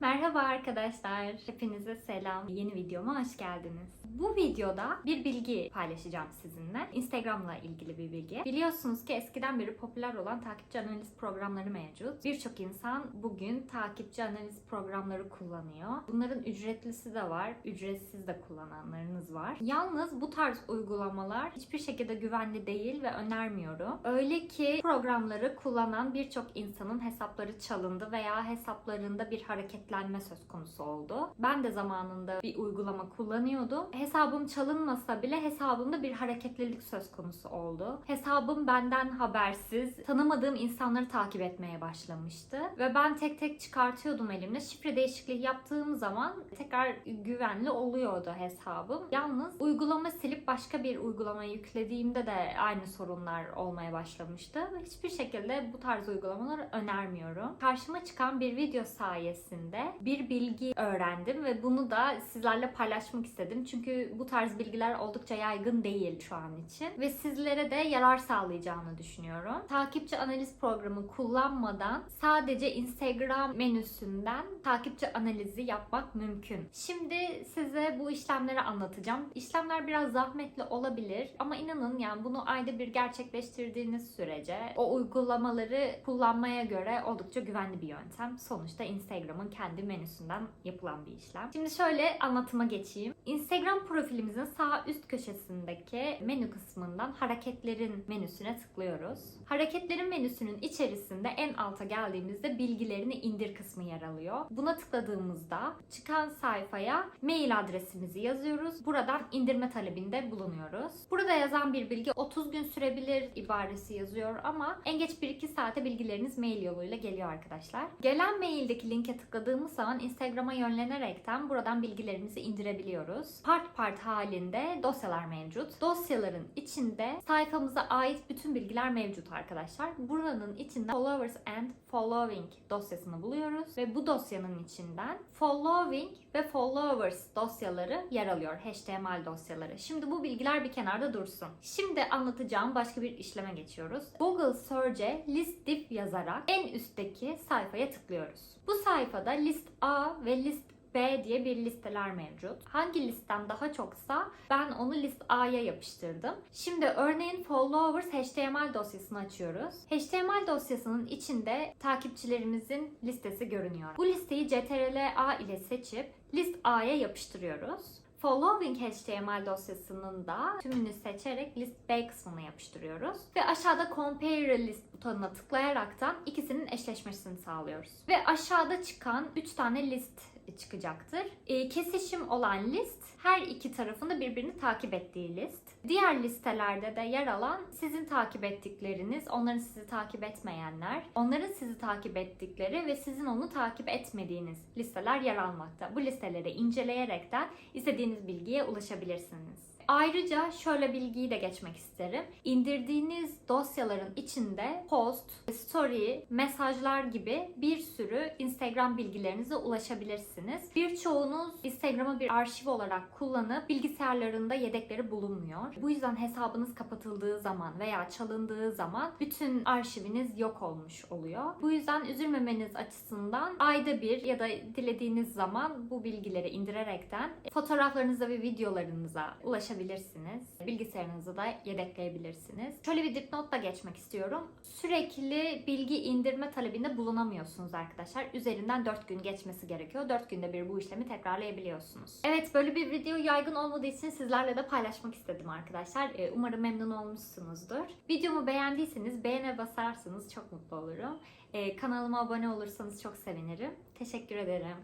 Merhaba arkadaşlar. Hepinize selam. Yeni videoma hoş geldiniz. Bu videoda bir bilgi paylaşacağım sizinle. Instagram'la ilgili bir bilgi. Biliyorsunuz ki eskiden beri popüler olan takipçi analiz programları mevcut. Birçok insan bugün takipçi analiz programları kullanıyor. Bunların ücretlisi de var, ücretsiz de kullananlarınız var. Yalnız bu tarz uygulamalar hiçbir şekilde güvenli değil ve önermiyorum. Öyle ki programları kullanan birçok insanın hesapları çalındı veya hesaplarında bir hareketlenme söz konusu oldu. Ben de zamanında bir uygulama kullanıyordum. Hesabım çalınmasa bile hesabımda bir hareketlilik söz konusu oldu. Hesabım benden habersiz tanımadığım insanları takip etmeye başlamıştı ve ben tek tek çıkartıyordum elimle. Şifre değişikliği yaptığım zaman tekrar güvenli oluyordu hesabım. Yalnız uygulama silip başka bir uygulama yüklediğimde de aynı sorunlar olmaya başlamıştı. Hiçbir şekilde bu tarz uygulamaları önermiyorum. Karşıma çıkan bir video sayesinde bir bilgi öğrendim ve bunu da sizlerle paylaşmak istedim. Çünkü bu tarz bilgiler oldukça yaygın değil şu an için ve sizlere de yarar sağlayacağını düşünüyorum. Takipçi analiz programı kullanmadan sadece Instagram menüsünden takipçi analizi yapmak mümkün. Şimdi size bu işlemleri anlatacağım. İşlemler biraz zahmetli olabilir ama inanın yani bunu ayda bir gerçekleştirdiğiniz sürece o uygulamaları kullanmaya göre oldukça güvenli bir yöntem. Sonuçta Instagram'ın kendi menüsünden yapılan bir işlem. Şimdi şöyle anlatıma geçeyim. Instagram profilimizin sağ üst köşesindeki menü kısmından hareketlerin menüsüne tıklıyoruz. Hareketlerin menüsünün içerisinde en alta geldiğimizde bilgilerini indir kısmı yer alıyor. Buna tıkladığımızda çıkan sayfaya mail adresimizi yazıyoruz. Buradan indirme talebinde bulunuyoruz. Burada yazan bir bilgi 30 gün sürebilir ibaresi yazıyor ama en geç 1-2 saate bilgileriniz mail yoluyla geliyor arkadaşlar. Gelen maildeki linke tıkladığımız zaman Instagram'a yönlenerekten buradan bilgilerimizi indirebiliyoruz. Part part halinde dosyalar mevcut. Dosyaların içinde sayfamıza ait bütün bilgiler mevcut arkadaşlar. Buranın içinde followers and following dosyasını buluyoruz ve bu dosyanın içinden following ve followers dosyaları yer alıyor. HTML dosyaları. Şimdi bu bilgiler bir kenarda dursun. Şimdi anlatacağım başka bir işleme geçiyoruz. Google Search'e list diff yazarak en üstteki sayfaya tıklıyoruz. Bu sayfada list A ve list B diye bir listeler mevcut. Hangi listem daha çoksa ben onu list A'ya yapıştırdım. Şimdi örneğin followers HTML dosyasını açıyoruz. HTML dosyasının içinde takipçilerimizin listesi görünüyor. Bu listeyi CTRL A ile seçip list A'ya yapıştırıyoruz. Following HTML dosyasının da tümünü seçerek list B kısmına yapıştırıyoruz. Ve aşağıda Compare List butonuna tıklayaraktan ikisinin eşleşmesini sağlıyoruz. Ve aşağıda çıkan 3 tane list çıkacaktır. E, kesişim olan list her iki tarafında birbirini takip ettiği list. Diğer listelerde de yer alan sizin takip ettikleriniz, onların sizi takip etmeyenler, onların sizi takip ettikleri ve sizin onu takip etmediğiniz listeler yer almakta. Bu listeleri inceleyerekten istediğiniz bilgiye ulaşabilirsiniz. Ayrıca şöyle bilgiyi de geçmek isterim. İndirdiğiniz dosyaların içinde post, story, mesajlar gibi bir sürü Instagram bilgilerinize ulaşabilirsiniz. Birçoğunuz Instagram'ı bir arşiv olarak kullanıp bilgisayarlarında yedekleri bulunmuyor. Bu yüzden hesabınız kapatıldığı zaman veya çalındığı zaman bütün arşiviniz yok olmuş oluyor. Bu yüzden üzülmemeniz açısından ayda bir ya da dilediğiniz zaman bu bilgileri indirerekten fotoğraflarınıza ve videolarınıza ulaşabilirsiniz. Bilgisayarınızı da yedekleyebilirsiniz. Şöyle bir dipnot da geçmek istiyorum. Sürekli bilgi indirme talebinde bulunamıyorsunuz arkadaşlar. Üzerinden 4 gün geçmesi gerekiyor. 4 günde bir bu işlemi tekrarlayabiliyorsunuz. Evet böyle bir video yaygın olmadığı için sizlerle de paylaşmak istedim arkadaşlar. Ee, Umarım memnun olmuşsunuzdur. Videomu beğendiyseniz beğene basarsanız çok mutlu olurum. Ee, Kanalıma abone olursanız çok sevinirim. Teşekkür ederim.